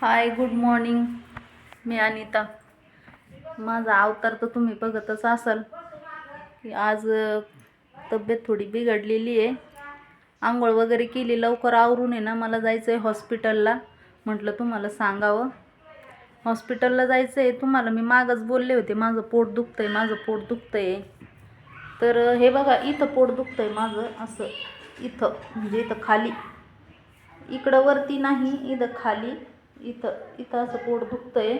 हाय good morning मी अनिता. माझा अवतार तर तुम्ही बघतच असाल. की आज तब्येत थोडी बिघडलेली आहे. आंघोळ वगैरे केली लवकर आवरून आहे ना मला जायचं आहे हॉस्पिटलला. म्हटलं तुम्हाला सांगावं. हॉस्पिटलला जायचं आहे तुम्हाला मी मागच बोलले होते माझं पोट दुखतं आहे माझं पोट दुखतं आहे तर हे बघा इथं पोट दुखतं आहे माझं असं इथं म्हणजे इथं खाली. इकडं वरती नाही इथं खाली. इथं इथं असं पोट दुखतंय.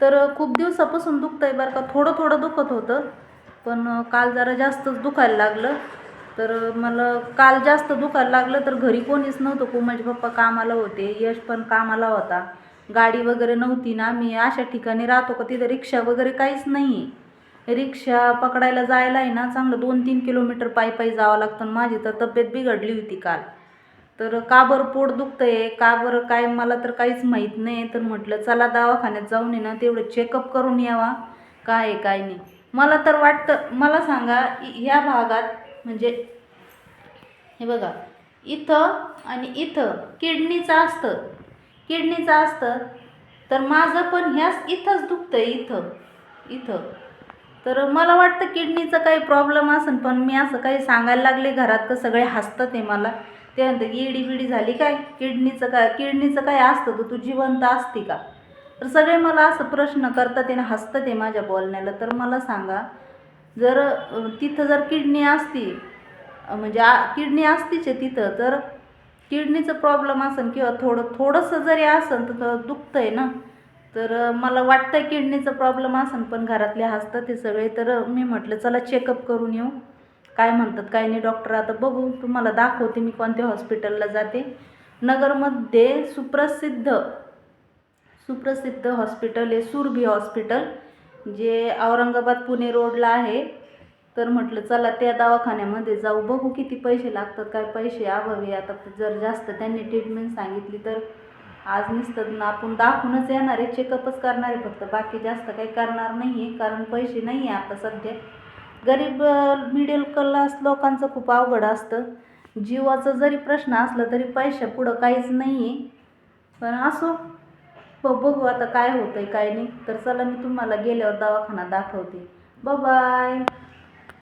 तर खूप दिवसापासून दुखतंय बरं का. थोडं थोडं दुखत होतं. पण काल जरा जास्तच दुखायला लागलं. तर मला काल जास्त दुखायला लागलं तर घरी कोणीच नव्हतं. कोमलचे पप्पा कामाला होते. यश पण कामाला होता. गाडी वगैरे नव्हती ना. मी अशा ठिकाणी राहतो का तिथं रिक्षा वगैरे काहीच नाही आहे रिक्षा पकडायला जायला आहे ना चांगलं दोन तीन किलोमीटर पायी पायी जावं लागतं आणि माझी तर तब्येत बिघडली होती काल. तर का बरं पोट दुखतंय? का बरं काय? मला तर काहीच माहीत नाही. तर म्हटलं चला दवाखान्यात जाऊन ये ना तेवढं चेकअप करून यावा. काय आहे काय नाही. मला तर वाटतं मला सांगा इ- ह्या भागात म्हणजे हे बघा इथं आणि इथं किडनीचं असतं. किडनीचं असतं तर माझं पण ह्याच इथंच दुखतं आहे इथं. इथं. तर मला वाटतं किडनीचा काही प्रॉब्लेम असेल पण मी असं काही सांगायला लागले घरात का सगळे हसतात आहे मला. ते म्हणतात इडी बिडी झाली काय? किडनीचं काय? किडनीचं काय असतं? तर तू जिवंत असती का? तर सगळे मला असं प्रश्न करतात आणि ना हसतात आहे माझ्या बोलण्याला. तर मला सांगा जर तिथं जर किडनी असती म्हणजे आ किडनी असतीच आहे तिथं तर किडनीचं प्रॉब्लेम असेल किंवा थोडं थोडंसं जरी असेल तर दुखतं आहे ना? तर मला वाटतं किडनीचं प्रॉब्लेम असेल पण घरातले हसतात ते सगळे. तर मी म्हटलं चला चेकअप करून येऊ. काय म्हणतात काय नाही डॉक्टर आता बघू तुम्हाला दाखवते मी कोणत्या हॉस्पिटलला जाते. नगरमध्ये सुप्रसिद्ध सुप्रसिद्ध हॉस्पिटल आहे सुरभी हॉस्पिटल जे औरंगाबाद पुणे रोडला आहे. तर म्हटलं चला त्या दवाखान्यामध्ये जाऊ बघू किती पैसे लागतात काय पैसे अभावी आता जर जास्त त्यांनी ट्रीटमेंट सांगितली तर आज नुसतं आपण दाखवूनच येणार आहे चेकअपच करणार आहे फक्त बाकी जास्त काही करणार नाही आहे कारण पैसे नाही आहे आता सध्या. गरीब मिडल क्लास लोकांचं खूप अवघड असतं. जीवाचं जरी प्रश्न असला तरी पैशा पुढं काहीच नाही आहे पण असो. ब बघू आता काय होतं आहे काय नाही. तर चला मी तुम्हाला गेल्यावर दवाखाना दाखवते. बाय